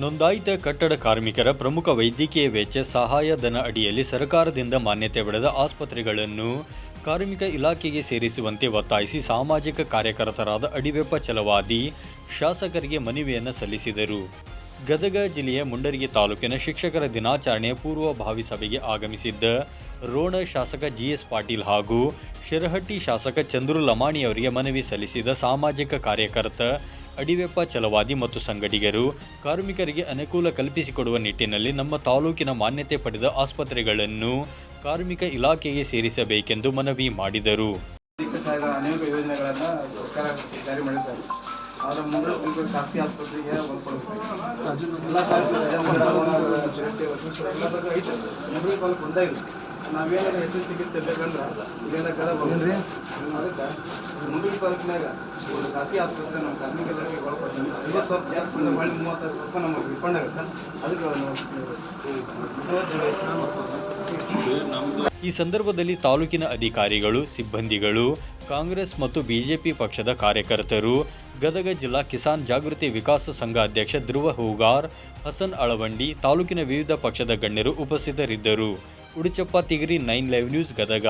ನೋಂದಾಯಿತ ಕಟ್ಟಡ ಕಾರ್ಮಿಕರ ಪ್ರಮುಖ ವೈದ್ಯಕೀಯ ವೆಚ್ಚ ಸಹಾಯಧನ ಅಡಿಯಲ್ಲಿ ಸರ್ಕಾರದಿಂದ ಮಾನ್ಯತೆ ಪಡೆದ ಆಸ್ಪತ್ರೆಗಳನ್ನು ಕಾರ್ಮಿಕ ಇಲಾಖೆಗೆ ಸೇರಿಸುವಂತೆ ಒತ್ತಾಯಿಸಿ ಸಾಮಾಜಿಕ ಕಾರ್ಯಕರ್ತರಾದ ಅಡಿವೆಪ್ಪ ಚಲವಾದಿ ಶಾಸಕರಿಗೆ ಮನವಿಯನ್ನು ಸಲ್ಲಿಸಿದರು. ಗದಗ ಜಿಲ್ಲೆಯ ಮುಂಡರಗಿ ತಾಲೂಕಿನ ಶಿಕ್ಷಕರ ದಿನಾಚರಣೆಯ ಪೂರ್ವಭಾವಿ ಸಭೆಗೆ ಆಗಮಿಸಿದ್ದ ರೋಣ ಶಾಸಕ ಜಿಎಸ್ ಪಾಟೀಲ್ ಹಾಗೂ ಶಿರಹಟ್ಟಿ ಶಾಸಕ ಚಂದ್ರು ಲಮಾಣಿಯವರಿಗೆ ಮನವಿ ಸಲ್ಲಿಸಿದ ಸಾಮಾಜಿಕ ಕಾರ್ಯಕರ್ತ ಅಡಿವೆಪ್ಪ ಚಲವಾದಿ ಮತ್ತು ಸಂಗಡಿಗರು, ಕಾರ್ಮಿಕರಿಗೆ ಅನುಕೂಲ ಕಲ್ಪಿಸಿಕೊಡುವ ನಿಟ್ಟಿನಲ್ಲಿ ನಮ್ಮ ತಾಲೂಕಿನ ಮಾನ್ಯತೆ ಪಡೆದ ಆಸ್ಪತ್ರೆಗಳನ್ನು ಕಾರ್ಮಿಕ ಇಲಾಖೆಗೆ ಸೇರಿಸಬೇಕೆಂದು ಮನವಿ ಮಾಡಿದರು. ಅನೇಕ ಯೋಜನೆಗಳನ್ನು ಸರ್ಕಾರ ಜಾರಿ ಮುಂದೆ ನಾವೇನಾದ್ರು ಹೆಚ್ಚು ಚಿಕಿತ್ಸೆ ಬೇಕಂದ್ರೆ ಬಂದ್ರಿ ಅದಕ್ಕೆ ಮುಂದಿನ ಒಂದು ಖಾಸಗಿ ಆಸ್ಪತ್ರೆ ನಮ್ಮ ಕಾರ್ಮಿಕರಿಗೆ ಐವತ್ತು ಸಾವಿರ ಜಾಸ್ತಿ ಬಂದ ಮೂವತ್ತೈದು ಅದಕ್ಕೆ ಈ ಸಂದರ್ಭದಲ್ಲಿ ತಾಲೂಕಿನ ಅಧಿಕಾರಿಗಳು, ಸಿಬ್ಬಂದಿಗಳು, ಕಾಂಗ್ರೆಸ್ ಮತ್ತು ಬಿಜೆಪಿ ಪಕ್ಷದ ಕಾರ್ಯಕರ್ತರು, ಗದಗ ಜಿಲ್ಲಾ ಕಿಸಾನ್ ಜಾಗೃತಿ ವಿಕಾಸ ಸಂಘ ಅಧ್ಯಕ್ಷ ಧ್ರುವ ಹೂಗಾರ್, ಹಸನ್ ಅಳವಂಡಿ, ತಾಲೂಕಿನ ವಿವಿಧ ಪಕ್ಷದ ಗಣ್ಯರು ಉಪಸ್ಥಿತರಿದ್ದರು. Uduchappa Tigiri nine live news Gadag.